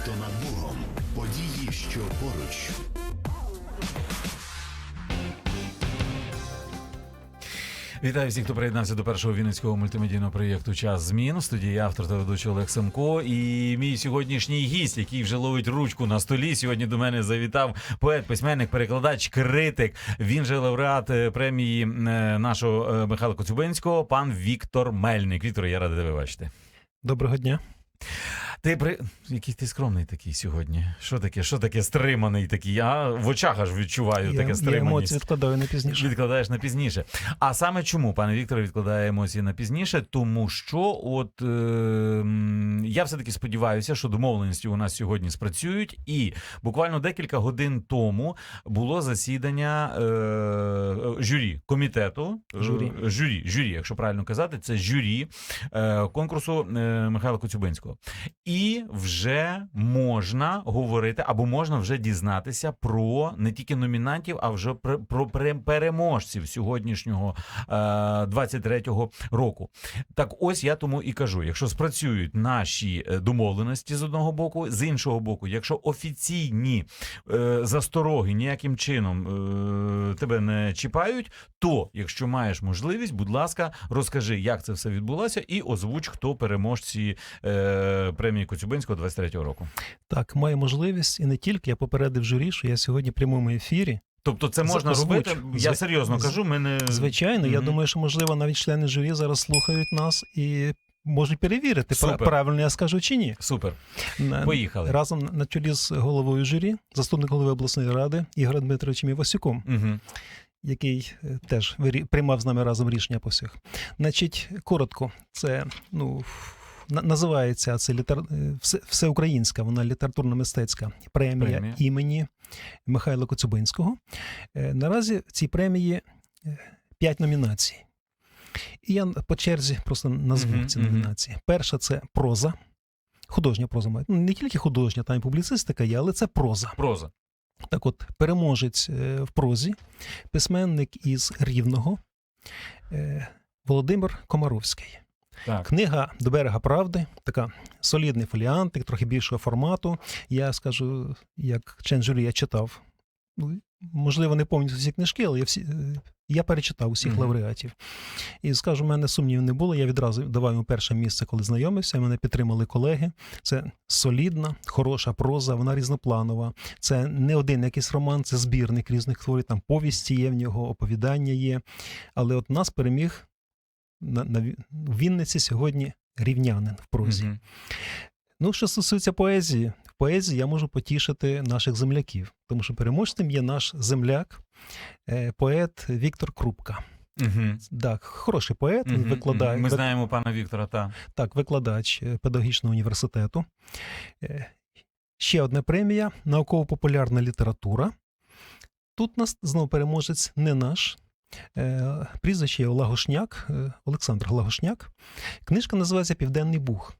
Місто над Богом. Події, що поруч. Вітаю всіх, хто приєднався до першого вінницького мультимедійного проєкту Час змін. В студії автор та ведучий Олег Семко. І мій сьогоднішній гість, який вже ловить ручку на столі. Сьогодні до мене завітав поет, письменник, перекладач, критик. Він же лауреат е, премії е, нашого е, Михайла Коцюбинського, пан Віктор Мельник. Віктор, я радий тебе бачити. Доброго дня. Ти при який ти скромний такий сьогодні? Що таке? Що таке стриманий такий? Я в очах аж відчуваю Я, таке я стриманість. емоції відкладаю на пізніше. Відкладаєш на пізніше. А саме чому, пане Вікторе, відкладає емоції на пізніше? Тому що, от е, я все-таки сподіваюся, що домовленості у нас сьогодні спрацюють, і буквально декілька годин тому було засідання е, е, журі комітету е, Журі. журі, журі, якщо правильно казати, це журі е, конкурсу е, Михайла Коцюбинського. І вже можна говорити або можна вже дізнатися про не тільки номінантів, а вже про, про пере- переможців сьогоднішнього е, 23-го року. Так ось я тому і кажу: якщо спрацюють наші е, домовленості з одного боку, з іншого боку, якщо офіційні е, застороги ніяким чином е, тебе не чіпають, то якщо маєш можливість, будь ласка, розкажи, як це все відбулося, і озвуч, хто переможці е, премії Коцюбинського 23-го року. Так, маю можливість, і не тільки я попередив журі, що я сьогодні в прямому ефірі. Тобто, це можна озвуч. робити. Я серйозно з- кажу. Ми не Звичайно, я думаю, що можливо навіть члени журі зараз слухають нас і можуть перевірити, Супер. правильно я скажу чи ні. супер. На- Поїхали. Разом на чолі з головою журі, заступник голови обласної ради Ігорем Дмитровичем Івасюком, Угу. який е, теж приймав з нами разом рішення по всіх. Значить, коротко, це ну. На- Називається це літер... е, всеукраїнська, вона літературно-мистецька премія, Премія. імені Михайла Коцюбинського. Е, Наразі в цій премії е, п'ять номінацій. І я по черзі просто назву Мгм, ці мгм. номінації. Перша це проза, художня проза. має. Ну, не тільки художня, там і публіцистика є, але це проза. Проза. Так от, переможець в прозі, письменник із Рівного Володимир Комаровський. Так. Книга до берега правди, така солідний фоліантик, трохи більшого формату. Я скажу, як член журі я читав. Ну, можливо, не повністю всі книжки, але я всі. е, Я перечитав усіх Мгм. лауреатів. І скажу, в мене сумнівів не було. Я відразу давав йому перше місце, коли знайомився. Мене підтримали колеги. Це солідна, хороша проза, вона різнопланова. Це не один якийсь роман, це збірник різних творів. Там повісті є в нього, оповідання є. Але от нас переміг на, на в Вінниці сьогодні рівнянин в прозі. Мгм. Ну, що стосується поезії, в поезії я можу потішити наших земляків, тому що переможцем є наш земляк, е, поет Віктор Крупка. Мгм. Так, хороший поет, він Мгм. викладає Ми знаємо пана Віктора. Та так, викладач е, педагогічного університету. Е, Ще одна премія науково-популярна література. Тут нас знову переможець не наш. Е, Прізвище Лагошняк, е, Олександр Лагошняк. Книжка називається Південний Буг.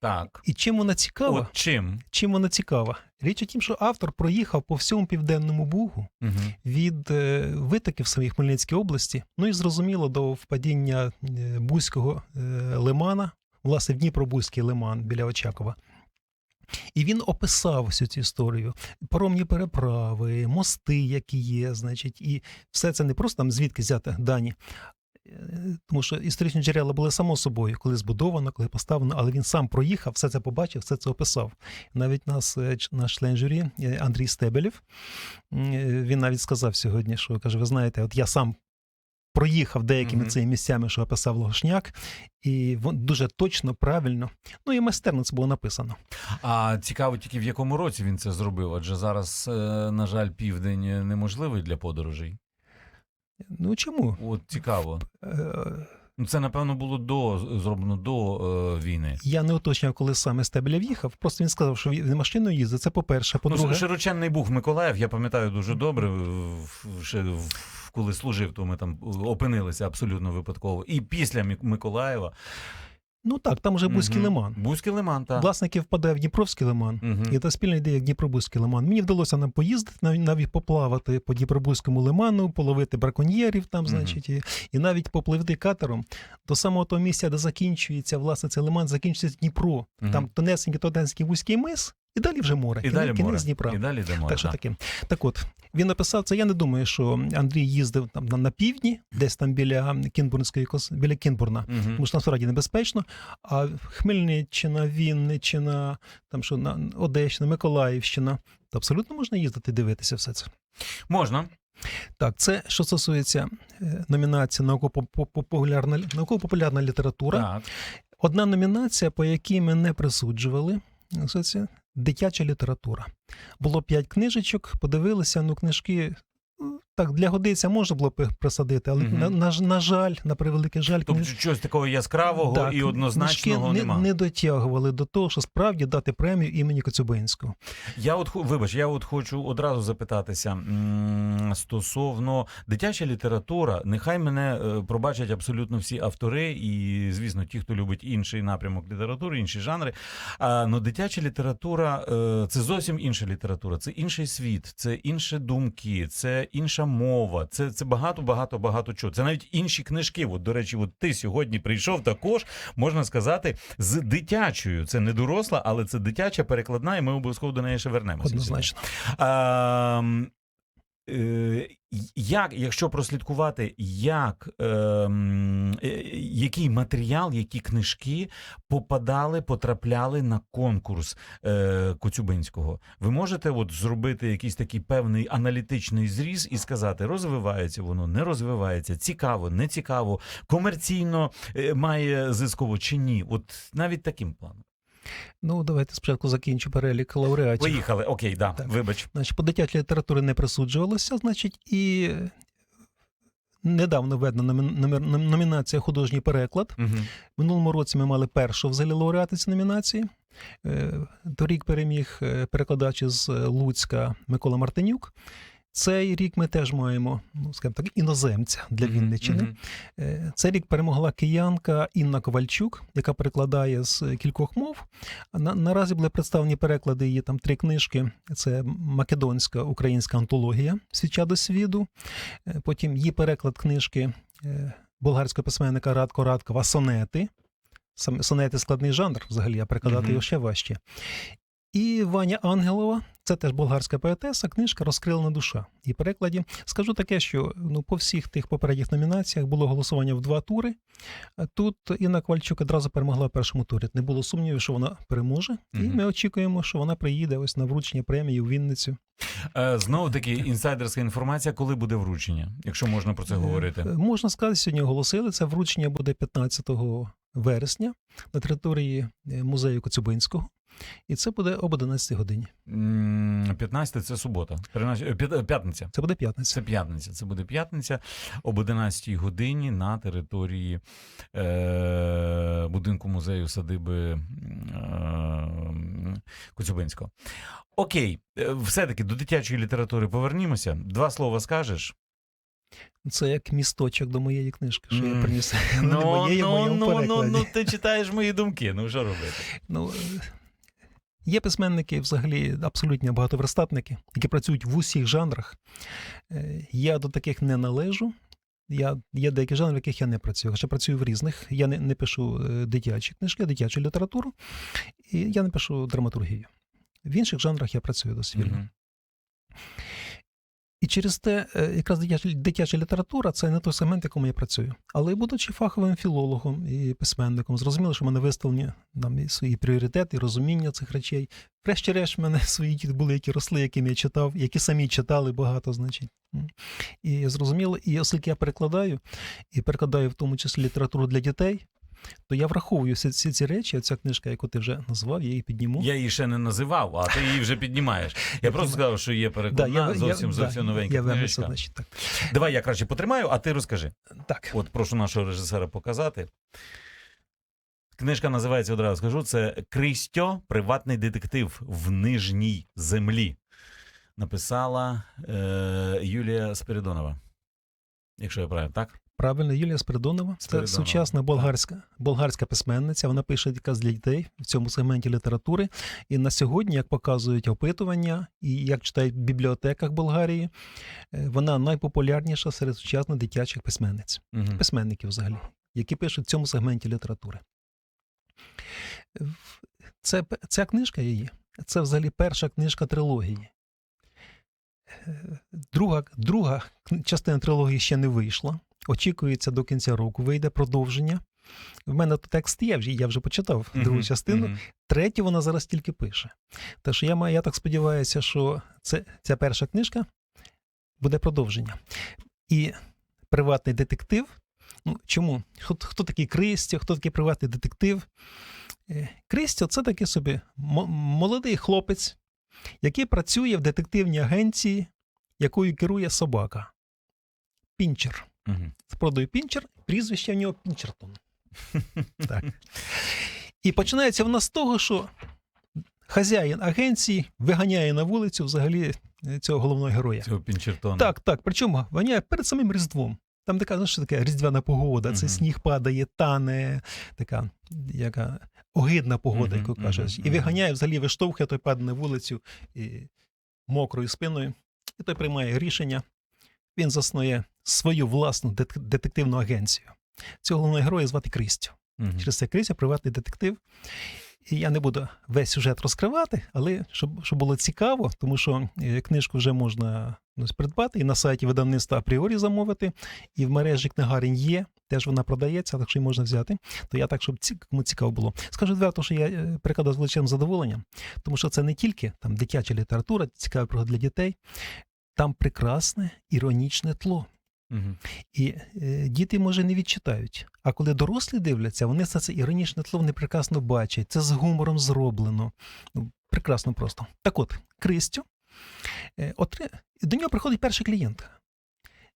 так. І чим вона цікава? От чим? Чим вона цікава? Річ у тім, що автор проїхав по всьому південному бугу Угу. від е, витоків в самій Хмельницькій області, ну і зрозуміло до впадіння Бузького лимана, власне, в Дніпробузький лиман біля Очакова. І він описав всю цю історію: паромні переправи, мости, які є, значить, і все це не просто там звідки взяти дані. Е, Тому що історичні джерела були само собою, коли збудовано, коли поставлено, але він сам проїхав, все це побачив, все це описав. Навіть нас, е, наш член журі е, Андрій е, він навіть сказав сьогодні, що каже: ви знаєте, от я сам проїхав деякими Мгм. цими місцями, що описав Логошняк, і дуже точно, правильно, ну і майстерно це було написано. А цікаво тільки в якому році він це зробив, адже зараз, е, на жаль, південь неможливий для подорожей. Ну чому? От цікаво. Е, Ну це напевно було до зроблено до е, війни. Я не уточняв, коли саме Стебелєв їхав. Просто він сказав, що він машиною їздить. Це по-перше. Ну, По-друге, широченний бух Миколаїв, я пам'ятаю дуже добре. в- Ще в- коли служив, то ми там опинилися абсолютно випадково. І після Миколаєва. ну так, там вже Бузький Мгм. лиман. Бузький лиман, так. Власники впадає в Дніпровський лиман. Угу. І це спільна ідея як Дніпробузький лиман. Мені вдалося нам поїздити, нав- навіть поплавати по Дніпробузькому лиману, половити браконьєрів там, значить, і, і навіть попливти катером до самого того місця, де закінчується, власне, цей лиман, закінчується Дніпро. Мгм. Там тонесенький тонесенький вузький мис, І далі вже море. І далі кінець море. Дніпра. І далі море. Так що так. таке. Так от, він написав це. Я не думаю, що Андрій їздив там на, на півдні, десь там біля Кінбурнської кос- біля Кінбурна. Мгм. Тому що там справді небезпечно. А Хмельниччина, Вінниччина, там що на Одещина, Миколаївщина, то абсолютно можна їздити дивитися все це. Можна. Так, це що стосується е, номінації науково-популярна, науково-популярна література. Так. Одна номінація, по якій ми не присуджували, дитяча література. Було п'ять книжечок, подивилися, ну книжки. Так, для годиця можна було б присадити, але Мгм. на, на, на жаль, на превеликий жаль, Тобто чогось такого яскравого Так, і однозначного книжки нема. не, не дотягували до того, що справді дати премію імені Коцюбинського. Я от вибач, я от хочу одразу запитатися стосовно дитяча література. Нехай мене е, пробачать абсолютно всі автори, і звісно, ті, хто любить інший напрямок літератури, інші жанри. А ну, дитяча література е, це зовсім інша література, це інший світ, це інші думки, це інша мова. Це, це багато, багато, багато чого. Це навіть інші книжки. От, до речі, от ти сьогодні прийшов також, можна сказати, з дитячою. Це не доросла, але це дитяча перекладна, і ми обов'язково до неї ще вернемося. Однозначно. А, м, е, як, якщо прослідкувати, як, ем, е, який матеріал, які книжки попадали, потрапляли на конкурс е, Коцюбинського, ви можете от зробити якийсь такий певний аналітичний зріз і сказати, розвивається воно, не розвивається, цікаво, не цікаво, комерційно е, має зисково чи ні? От навіть таким планом. Ну, давайте спочатку закінчу перелік лауреатів. Поїхали, окей, да, Так. вибач. Значить, по дитячій літературі не присуджувалося, значить, і недавно введена номінація художній переклад. Угу. В минулому році ми мали першого взагалі лауреата цієї номінації. Е, Торік переміг е, перекладач із е, Луцька Микола Мартинюк. Цей рік ми теж маємо, ну скажімо так, іноземця для Вінниччини. Е, Цей рік перемогла киянка Інна Ковальчук, яка перекладає з кількох мов. На, наразі були представлені переклади її там три книжки: це македонська українська антологія Свіча до свіду. Е, Потім її переклад книжки е, болгарського письменника Радко Радкова Сонети. Саме сонети складний жанр, взагалі, а перекладати Мгм. його ще важче. І Ваня Ангелова, це теж болгарська поетеса, книжка Розкрилена душа. І перекладі скажу таке, що ну, по всіх тих попередніх номінаціях було голосування в два тури. Тут Інна Ковальчук одразу перемогла в першому турі. Не було сумнівів, що вона переможе. І ми очікуємо, що вона приїде ось на вручення премії у Вінницю. Е, Знову таки інсайдерська інформація, коли буде вручення, якщо можна про це говорити. Е, Можна сказати, сьогодні оголосили. Це вручення буде 15 вересня на території е, музею Коцюбинського. І це буде об 11 годині. М, 15 це субота. 13 е, П'ятниця. Це буде п'ятниця. Це п'ятниця. Це буде п'ятниця об 11 годині на території е, будинку музею садиби е, Коцюбинського. Окей, е, все-таки до дитячої літератури повернімося. Два слова скажеш. Це як місточок до моєї книжки, що я приніс. Ну, ну, ну, ну, ну, ти читаєш мої думки. Ну що робити? Ну, е, є письменники, взагалі, абсолютні багатоверстатники, які працюють в усіх жанрах. Е, Я до таких не належу. Я, є деякі жанри, в яких я не працюю, хоча працюю в різних. Я не, не пишу е, дитячі книжки, дитячу літературу, і я не пишу драматургію. В інших жанрах я працюю досить вільно. Через те, е, якраз дитяча література це не той сегмент, в якому я працюю. Але будучи фаховим філологом і письменником, зрозуміло, що в мене виставлені там і свої пріоритети, і розуміння цих речей. Врешті-решт, в мене свої діти були, які росли, яким я читав, які самі читали багато, значить. І зрозуміло, і оскільки я перекладаю, і перекладаю в тому числі літературу для дітей, то я враховую всі, всі ці речі. Ця книжка, яку ти вже назвав, я її підніму. Я її ще не називав, а ти її вже піднімаєш. Я просто сказав, що є перекладна, зовсім зовсім новенька я книжечка. значить, так. Давай я краще потримаю, а ти розкажи. так. От прошу нашого режисера показати. Книжка називається одразу скажу. Це Кристьо, приватний детектив в нижній землі. Написала е, Юлія Спиридонова. Якщо я правильно, так? Правильно, Юлія Спиридонова. Це сучасна болгарська, болгарська письменниця. Вона пише якраз для дітей в цьому сегменті літератури. І на сьогодні, як показують опитування, і як читають в бібліотеках Болгарії, е, вона найпопулярніша серед сучасних дитячих письменниць, Угу. письменників взагалі, які пишуть в цьому сегменті літератури. Це, ця книжка її. це взагалі перша книжка трилогії. Е, Друга, друга частина трилогії ще не вийшла. Очікується до кінця року, вийде продовження. В мене тут текст є, я вже почитав другу Мгм, частину. мгм. Третю вона зараз тільки пише. Що я, маю, я так сподіваюся, що це, ця перша книжка буде продовження. І приватний детектив. Ну, чому? Хто, хто такий Кристо, хто такий приватний детектив? Е, це такий собі мо- молодий хлопець, який працює в детективній агенції, якою керує собака. Пінчер. Мгм. З продою Пінчер, прізвище в нього Пінчертон. Так. І починається вона з того, що хазяїн агенції виганяє на вулицю взагалі е, цього головного героя. Цього Пінчертона. Так, так. Причому ганяє перед самим Різдвом. Там така, знаєш, що таке різдвяна погода, це сніг падає, тане, така яка огидна погода, Мгм, яку кажуть. мгм, І виганяє, взагалі виштовхує, той падає на вулицю і мокрою спиною. І той приймає рішення. Він заснує свою власну дет- детективну агенцію. Цього головного героя звати Кристю. Мгм. Через це Крися приватний детектив. І я не буду весь сюжет розкривати, але щоб, щоб було цікаво, тому що е, книжку вже можна ну, придбати і на сайті видавництва апріорі замовити, і в мережі книгарень є, теж вона продається, так що її можна взяти. То я так, щоб ці, кому цікаво було. Скажу відверто, що я е, перекладав з величезним задоволенням, тому що це не тільки там дитяча література, цікавий приклад для дітей, там прекрасне іронічне тло. І е, діти, може, не відчитають. А коли дорослі дивляться, вони це, це іронічне тло вони прекрасно бачать. Це з гумором зроблено. Ну, прекрасно просто. Так от, Кристю, е, отри... до нього приходить перша клієнтка.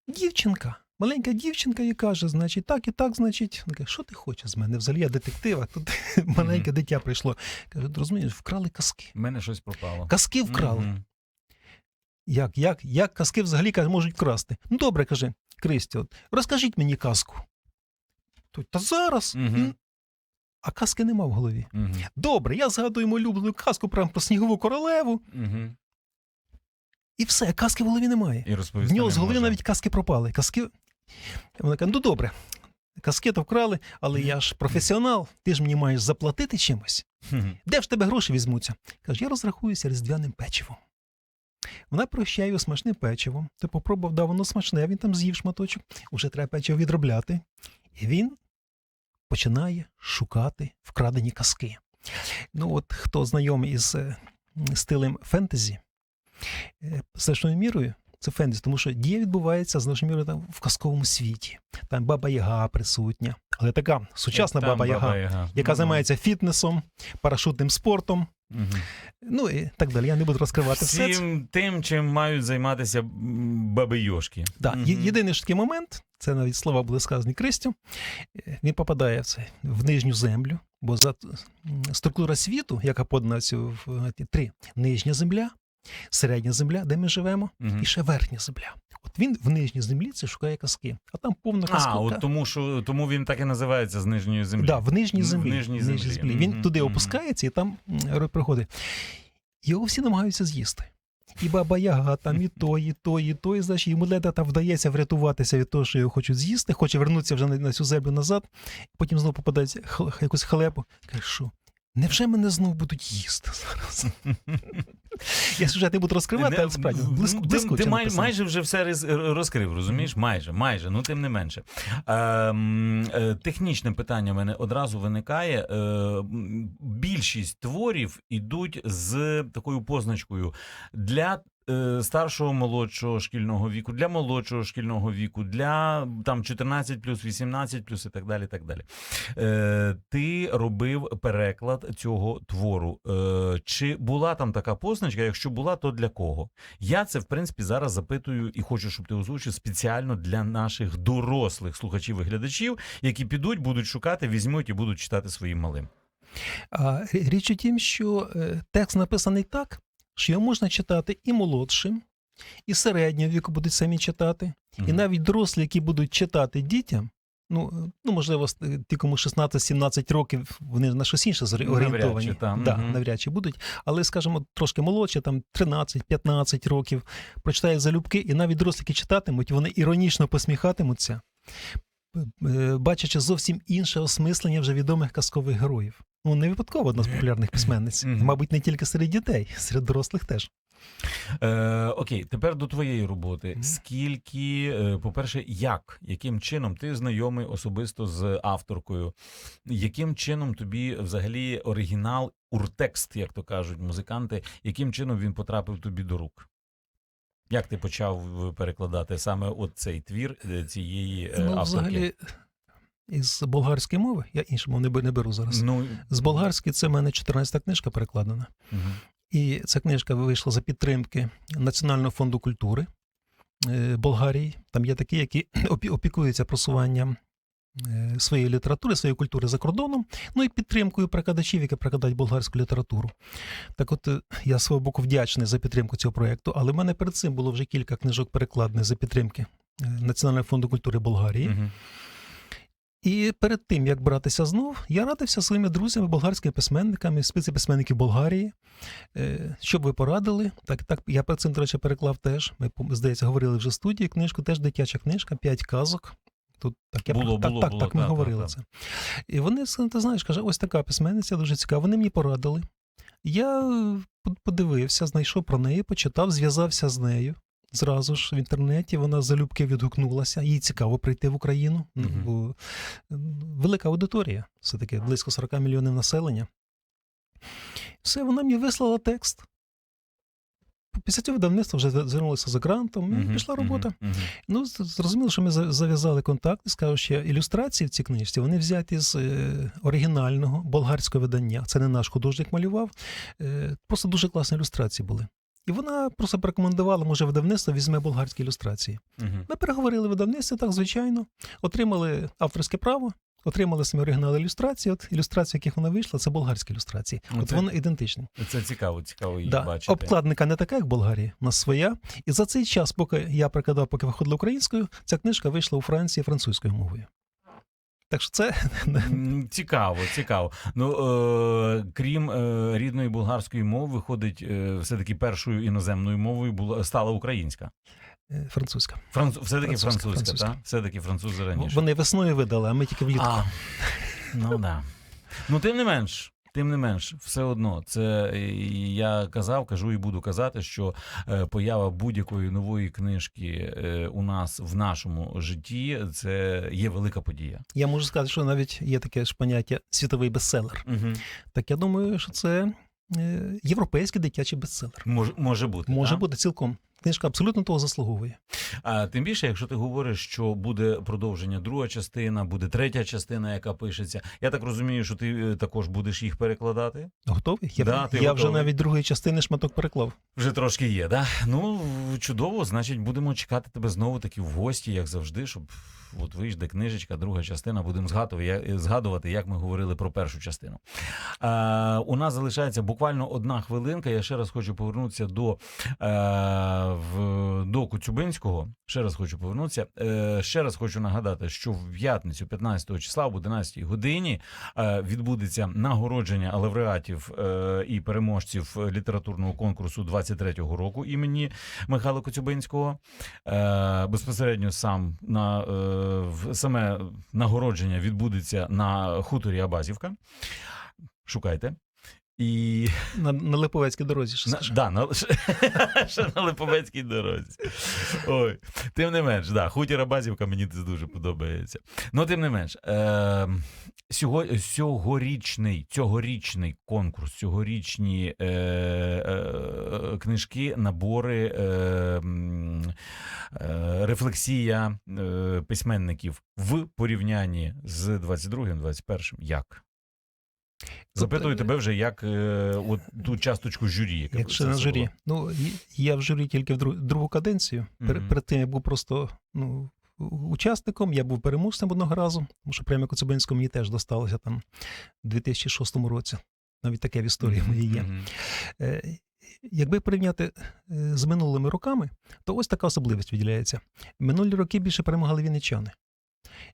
Дівчинка. Маленька дівчинка і каже, значить, так і так, значить. Вона каже, що ти хочеш з мене? Взагалі я детектив, а тут маленьке дитя прийшло. Каже, розумієш, вкрали казки. У мене щось пропало. Казки вкрали. Мгм. Як, як, як казки взагалі можуть красти? Ну добре, каже Кристі, розкажіть мені казку. Той, Та зараз. М. А казки нема в голові. Мгм. Добре, я згадую мою улюблену казку прямо про снігову королеву, Мгм. і все, казки в голові немає. І В нього з голови може. навіть казки пропали. Казки. Вона каже, ну добре, казки то вкрали, але я ж професіонал, ти ж мені маєш заплатити чимось. Де ж тебе гроші візьмуться? Каже, я розрахуюся різдвяним печивом. Вона прощає його смачним печивом. Ти попробував, да, воно смачне, він там з'їв шматочок, уже треба печиво відробляти. І він починає шукати вкрадені казки. Ну, от хто знайомий із е, стилем фентезі, е, значною мірою це фентезі, тому що дія відбувається значною мірою там в казковому світі. Там баба Яга присутня, але така сучасна баба Яга яка займається фітнесом, парашутним спортом, Мгм. ну і так далі. Я не буду розкривати все. Всім тим, чим мають займатися м, баби Йошки. Да. Мгм. є- Єдиний ж такий момент, це навіть слова були сказані Кристю. Він попадає в це в нижню землю, бо за структура світу, яка подана цю в три: нижня земля, середня земля, де ми живемо, Мгм. і ще верхня земля. От він в нижній землі це шукає казки, а там повно казки. А, от тому, що тому він так і називається з нижньої землі. Да, в нижній В землі. нижній в нижній землі. Він Мгм, туди опускається і там приходить. Його всі намагаються з'їсти. І баба Яга, там і то, і то, і то, і значить йому ледве там вдається врятуватися від того, що його хочуть з'їсти, хоче вернутися вже на, на цю землю назад, потім знову попадається якусь халепу. Каже, що? Невже мене знову будуть їсти зараз? Я сюжет не буду розкривати, але справді Ну, блиск, ти, ти май, майже вже все розкрив, розумієш? Майже, майже, ну тим не менше. Е, е, технічне питання в мене одразу виникає. Е, більшість творів ідуть з такою позначкою для. Е, Старшого молодшого шкільного віку, для молодшого шкільного віку, для там 14 плюс, 18 плюс і так далі. так далі. Е, ти робив переклад цього твору. Е, чи була там така позначка? Якщо була, то для кого? Я це в принципі зараз запитую і хочу, щоб ти озвучив спеціально для наших дорослих слухачів і глядачів, які підуть, будуть шукати, візьмуть і будуть читати своїм малим. Річ у тім, що е, текст написаний так, що його можна читати і молодшим, і середнього віку будуть самі читати, і навіть дорослі, які будуть читати дітям. Ну, е, ну можливо, е, ті, кому 16-17 років, вони на щось інше Навряд зорієнтовані. чи, та, да, мгм. навряд чи будуть. Але, скажімо, трошки молодші, там 13-15 років, прочитають залюбки, і навіть дорослі, які читатимуть, вони іронічно посміхатимуться. Е, бачачи зовсім інше осмислення вже відомих казкових героїв. Ну, не випадково одна з популярних письменниць. Мабуть, не тільки серед дітей, серед дорослих теж. Е, окей, тепер до твоєї роботи. Скільки, е, по-перше, як, яким чином ти знайомий особисто з авторкою? Яким чином тобі взагалі оригінал, уртекст, як то кажуть музиканти, яким чином він потрапив тобі до рук? Як ти почав е, перекладати саме от цей твір е, цієї е, ну, авторки? взагалі, із болгарської мови, я іншу мову не беру зараз. Ну, З болгарської це в мене 14-та книжка перекладена. Угу. І ця книжка вийшла за підтримки Національного фонду культури Болгарії. Там є такі, які опікуються просуванням своєї літератури, своєї культури за кордоном, ну і підтримкою перекладачів, які перекладають болгарську літературу. Так от е, я свого боку вдячний за підтримку цього проєкту, але в мене перед цим було вже кілька книжок перекладених за підтримки е, Національного фонду культури Болгарії. І перед тим, як братися знов, я радився своїми друзями, болгарськими письменниками, спиці письменників Болгарії. Е, Що б ви порадили? Так, так, я перед цим, до речі, переклав теж. Ми, здається, говорили вже в студії книжку, теж дитяча книжка, п'ять казок. Тут так, я, Було, так, було, так, було, так, ми так, говорили так, це. І вони, ти знаєш, каже, ось така письменниця, дуже цікава. Вони мені порадили. Я е, подивився, знайшов про неї, почитав, зв'язався з нею. Зразу ж в інтернеті вона залюбки відгукнулася. Їй цікаво прийти в Україну. Ну, Мгм. бо е, велика аудиторія, все-таки близько 40 мільйонів населення. Все, вона мені вислала текст. Після цього видавництво вже звернулося за грантом, і Мгм, пішла робота. мгм, мгм. Ну, зрозуміло, що ми зав'язали контакт і скажу, що ілюстрації в цій книжці вони взяті з е, оригінального болгарського видання. Це не наш художник малював. Е, просто дуже класні ілюстрації були. І вона просто порекомендувала, може, видавництво візьме болгарські ілюстрації. Мгм. Ми переговорили в видавництві, так, звичайно, отримали авторське право, отримали самі оригінали ілюстрації. От ілюстрації, яких вона вийшла, це болгарські ілюстрації. Ну, От це- вони ідентичні. Це цікаво, цікаво її Да. бачити. Обкладника не така, як в Болгарії, у нас своя. І за цей час, поки я прикладав, поки виходила українською, ця книжка вийшла у Франції французькою мовою. Так що це Цікаво, цікаво. Ну е, крім е, рідної болгарської мови, виходить е, все-таки першою іноземною мовою була стала українська. Е, французька. Француз, все-таки Французька, французька, французька. так? Все-таки французи раніше. Вони весною видали, а ми тільки влітку. А, ну да. Ну, тим не менш. Тим не менш, все одно, це я казав, кажу і буду казати, що е, поява будь-якої нової книжки е, у нас в нашому житті це є велика подія. Я можу сказати, що навіть є таке ж поняття світовий бестселер. Угу. Так я думаю, що це європейський дитячий бестселер. Може, може бути. Може так? бути цілком. Книжка абсолютно того заслуговує. А тим більше, якщо ти говориш, що буде продовження друга частина, буде третя частина, яка пишеться. Я так розумію, що ти е, також будеш їх перекладати. Готовий? Я, Да, ти я вже навіть другої частини шматок переклав. Вже трошки є, да? Ну чудово, значить, будемо чекати тебе знову таки в гості, як завжди, щоб от вийде книжечка, друга частина. Будемо згадувати, як, згадувати, як ми говорили про першу частину. А, у нас залишається буквально одна хвилинка. Я ще раз хочу повернутися до, е, в, до Коцюбинського. Ще раз хочу повернутися. Е, ще раз хочу нагадати, що в п'ятницю, 15 числа, об 11 годині, е, відбудеться нагородження лауреатів е, і переможців літературного конкурсу 23-го року імені Михайла Коцюбинського. Е, безпосередньо сам на е, саме нагородження відбудеться на хуторі Абазівка. Шукайте. І На, на Липовецькій дорозі. Що на, да, на, ще на Липовецькій дорозі. Ой. Тим не менш, да, хутір Абазівка мені це дуже подобається. Ну, тим не менш, е, сього, сьогорічний, цьогорічний конкурс, цьогорічні е, е, книжки, набори, е, е, рефлексія е, письменників в порівнянні з 22-м, 21-м. Як? Запитую е, тебе вже як е, от ту часточку журі. яка Якщо це на журі. було. Ну, я в журі тільки в дру- другу каденцію. Пер- Мгм. Перед тим я був просто ну, учасником, я був переможцем одного разу, тому що премія Коцюбинського мені теж досталося там у 2006 році. Навіть таке в історії моїй є. Мгм. Е, Якби порівняти е, з минулими роками, то ось така особливість виділяється. Минулі роки більше перемагали вінничани.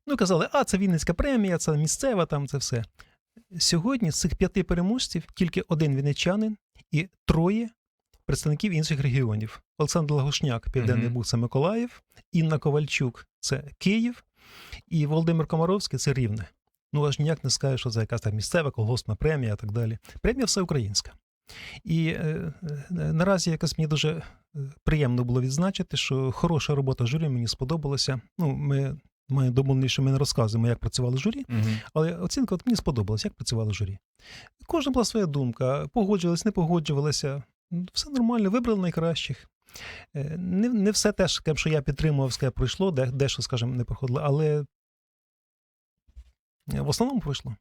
Ну, казали, а це Вінницька премія, це місцева, там це все. Сьогодні з цих п'яти переможців тільки один вінничанин і троє представників інших регіонів. Олександр Лагушняк, Південний. Буг, це Миколаїв, Інна Ковальчук це Київ, І Володимир Комаровський це рівне. Ну, аж ніяк не скажеш, що це якась там місцева колгоспна премія і так далі. Премія всеукраїнська. І е, е, наразі якось мені дуже е, приємно було відзначити, що хороша робота журі мені сподобалася. Ну, ми маємо домовленість, що ми не розказуємо, як працювали журі, Мгм. але оцінка от мені сподобалась, як працювало журі. Кожна була своя думка, погоджувалися, не погоджувалися. Все нормально, вибрали найкращих. Е, Не, не все те, що я підтримував, скажімо, пройшло, дещо, скажімо, не проходило, але е, в основному пройшло.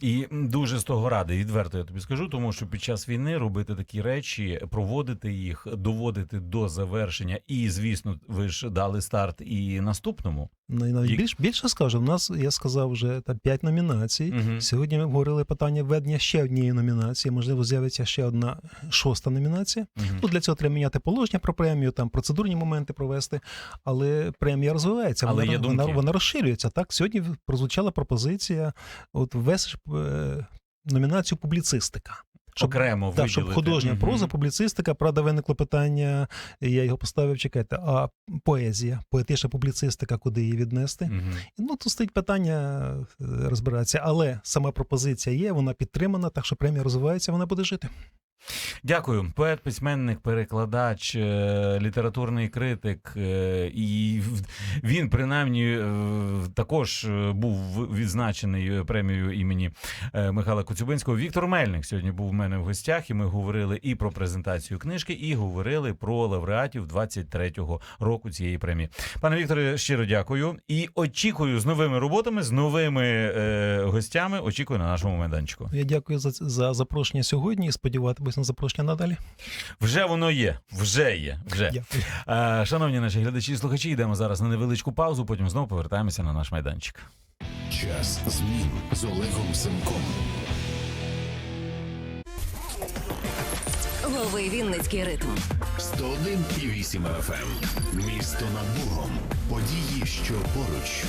І дуже з того радий, відверто я тобі скажу, тому що під час війни робити такі речі, проводити їх, доводити до завершення, і звісно, ви ж дали старт і наступному. Ну, і навіть більш, більше скажу, в нас, я сказав, вже там 5 номінацій. Мгм. Сьогодні ми говорили питання введення ще однієї номінації. Можливо, з'явиться ще одна шоста номінація. Мгм. Ну, для цього треба міняти положення про премію, там процедурні моменти провести. Але премія розвивається, Але вона, вона, вона розширюється. Так, сьогодні прозвучала пропозиція от ввести е, номінацію публіцистика. Щоб, Окремо так, щоб художня Мгм. проза, публіцистика, правда, виникло питання, я його поставив, чекайте, а поезія, поетична публіцистика, куди її віднести? Мгм. Ну, тут стоїть питання е, розбиратися, але сама пропозиція є, вона підтримана, так що премія розвивається, вона буде жити. Дякую. Поет, письменник, перекладач, е, літературний критик. е, І в- він принаймні е, також був відзначений премією імені Михайла Коцюбинського. Віктор Мельник сьогодні був у мене в гостях, і ми говорили і про презентацію книжки, і говорили про лауреатів 23-го року цієї премії. Пане Вікторе, щиро дякую і очікую з новими роботами, з новими гостями. Очікую на нашому майданчику. Я дякую за, за запрошення сьогодні і сподіватимусь на запрошення надалі. Вже воно є, вже є. Вже Дякую. Е, Шановні наші глядачі і слухачі, йдемо зараз на невеличку паузу, потім знову повертаємося на наш майданчик. Час змін з Олегом Семком. Лови Вінницький ритм. 101,8 FM. Місто над Богом. Події, що поруч.